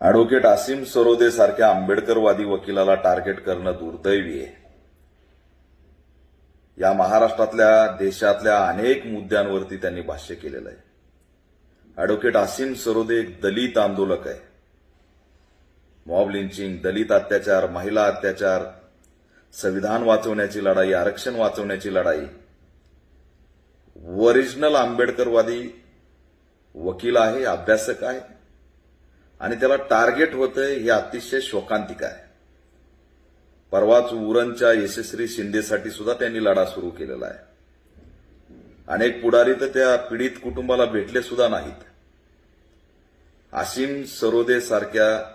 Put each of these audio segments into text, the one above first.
Advocate Asim Sarode सारख्या आंबेडकरवादी वकिलाला target करणं दुर्दैवी आहे. या महाराष्ट्रातल्या देशातल्या अनेक मुद्द्यांवरती त्यांनी भाष्य केलेलं आहे. अॅडव्होकेट आसिम सरोदे एक दलित आंदोलक आहे. मॉब लिंचिंग दलित अत्याचार महिला अत्याचार संविधान वाचवण्याची लढाई आरक्षण वाचवण्याची लढाई ओरिजिनल आंबेडकरवादी वकील आहे अभ्यासक आहे. आणि त्याला टार्गेट होतंय हे अतिशय शोकांतिक आहे. परवाच उरणच्या यशस्वी शिंदेसाठी सुद्धा त्यांनी लढा सुरू केलेला आहे. अनेक पुढारी तर त्या पीडित कुटुंबाला भेटले सुद्धा नाहीत. आसिम सरोदे सारख्या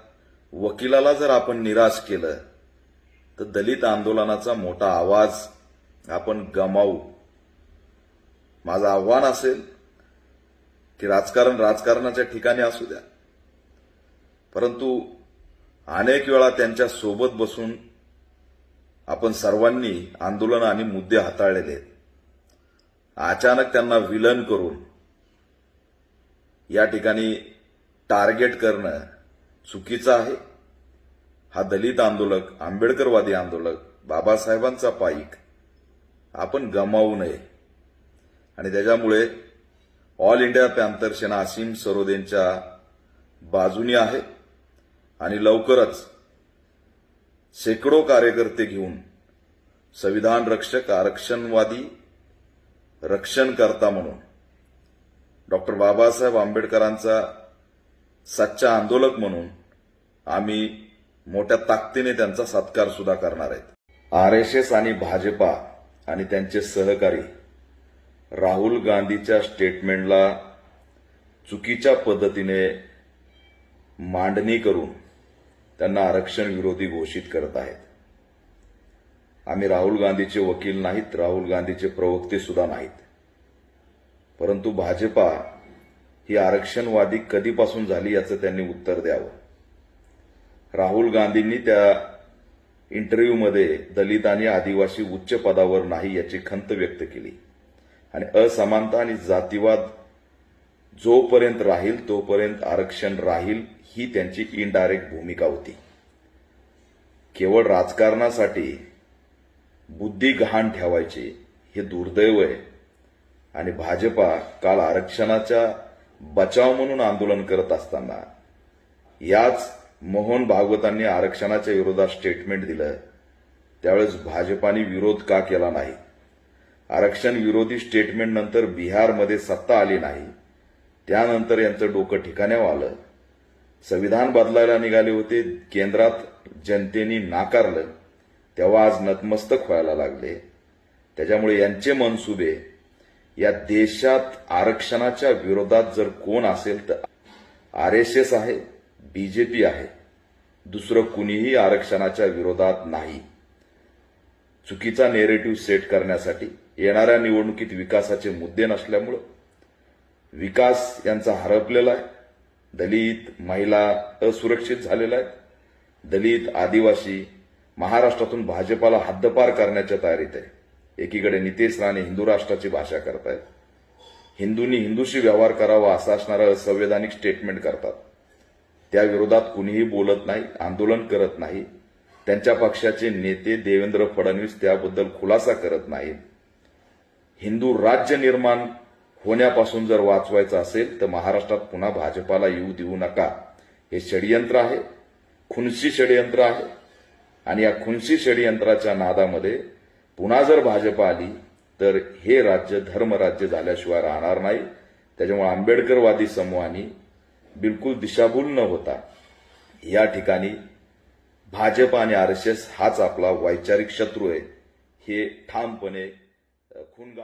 वकिलाला जर आपण निराश केलं तर दलित आंदोलनाचा मोठा आवाज आपण गमावू. माझं आव्हान असेल की राजकारण राजकारणाच्या ठिकाणी असू द्या. परंतु अनेक वेळा त्यांच्यासोबत बसून आपण सर्वांनी आंदोलन आणि मुद्दे हाताळलेले आहेत. अचानक त्यांना विलन करून या ठिकाणी टार्गेट करणं चुकीचं आहे. हा दलित आंदोलक आंबेडकरवादी आंदोलक बाबासाहेबांचा पाईक आपण गमावू नये. आणि त्याच्यामुळे all India Panther Sena Asim सरोदेंच्या बाजूनी आहे. आणि लवकरच शेकडो कार्यकर्ते घेऊन संविधान रक्षक आरक्षणवादी रक्षणकर्ता म्हणून डॉक्टर बाबासाहेब आंबेडकरांचा सच्चा आंदोलक म्हणून आम्ही मोठ्या ताकदीने त्यांचा सत्कार सुद्धा करणार आहेत. आर एस एस आणि भाजपा आणि त्यांचे सहकारी राहुल गांधीच्या स्टेटमेंटला चुकीच्या पद्धतीने मांडणी करून त्यांना आरक्षण विरोधी घोषित करत आहेत. आम्ही राहुल गांधीचे वकील नाहीत राहुल गांधीचे प्रवक्ते सुद्धा नाहीत. परंतु भाजपा ही आरक्षणवादी कधीपासून झाली याचं त्यांनी उत्तर द्यावं. राहुल गांधींनी त्या इंटरव्ह्यूमध्ये दलित आणि आदिवासी उच्च पदावर नाही याची खंत व्यक्त केली. आणि असमानता आणि जातीवाद जोपर्यंत राहील तोपर्यंत आरक्षण राहील ही त्यांची इनडायरेक्ट भूमिका होती. केवळ राजकारणासाठी बुद्धी गहाण ठेवायची हे दुर्दैव आहे. आणि भाजपा काल आरक्षणाचा बचाव म्हणून आंदोलन करत असताना याच मोहन भागवतांनी आरक्षणाच्या विरोधात स्टेटमेंट दिलं. त्यावेळेस भाजपाने विरोध का केला नाही? आरक्षण विरोधी स्टेटमेंट नंतर बिहारमध्ये सत्ता आली नाही. त्यानंतर यांचं डोकं ठिकाण्यावर आलं. संविधान बदलायला निघाले होते केंद्रात जनतेने नाकारलं. तेव्हा आज नतमस्तक व्हायला लागले. त्याच्यामुळे यांचे मनसुबे या देशात आरक्षणाच्या विरोधात जर कोण असेल तर आर एस एस आहे बीजेपी आहे. दुसरं कुणीही आरक्षणाच्या विरोधात नाही. चुकीचा नेरेटिव्ह सेट करण्यासाठी येणाऱ्या निवडणुकीत विकासाचे मुद्दे नसल्यामुळं विकास यांचा हरपलेला आहे. दलित महिला असुरक्षित झालेल्या आहेत. दलित आदिवासी महाराष्ट्रातून भाजपाला हद्दपार करण्याच्या तयारीत आहे. एकीकडे नितेश राणे हिंदू राष्ट्राची भाषा करतायत. हिंदूंनी हिंदूशी व्यवहार करावा असं असणारं असंवैधानिक स्टेटमेंट करतात. त्याविरोधात कुणीही बोलत नाही आंदोलन करत नाही. त्यांच्या पक्षाचे नेते देवेंद्र फडणवीस त्याबद्दल खुलासा करत नाहीत. हिंदू राज्य निर्माण होण्यापासून जर वाचवायचं असेल तर महाराष्ट्रात पुन्हा भाजपाला येऊ देऊ नका. हे षडयंत्र आहे. खुनसी षडयंत्र आहे. आणि या खुनसी षडयंत्राच्या नादामध्ये पुन्हा जर भाजपा आली तर हे राज्य धर्मराज्य झाल्याशिवाय राहणार नाही. त्याच्यामुळे आंबेडकरवादी समूहानी बिलकुल दिशाभूल न होता या ठिकाणी भाजप आणि आर एस एस हाच आपला वैचारिक शत्रू आहे. हे ठामपणे अ, खून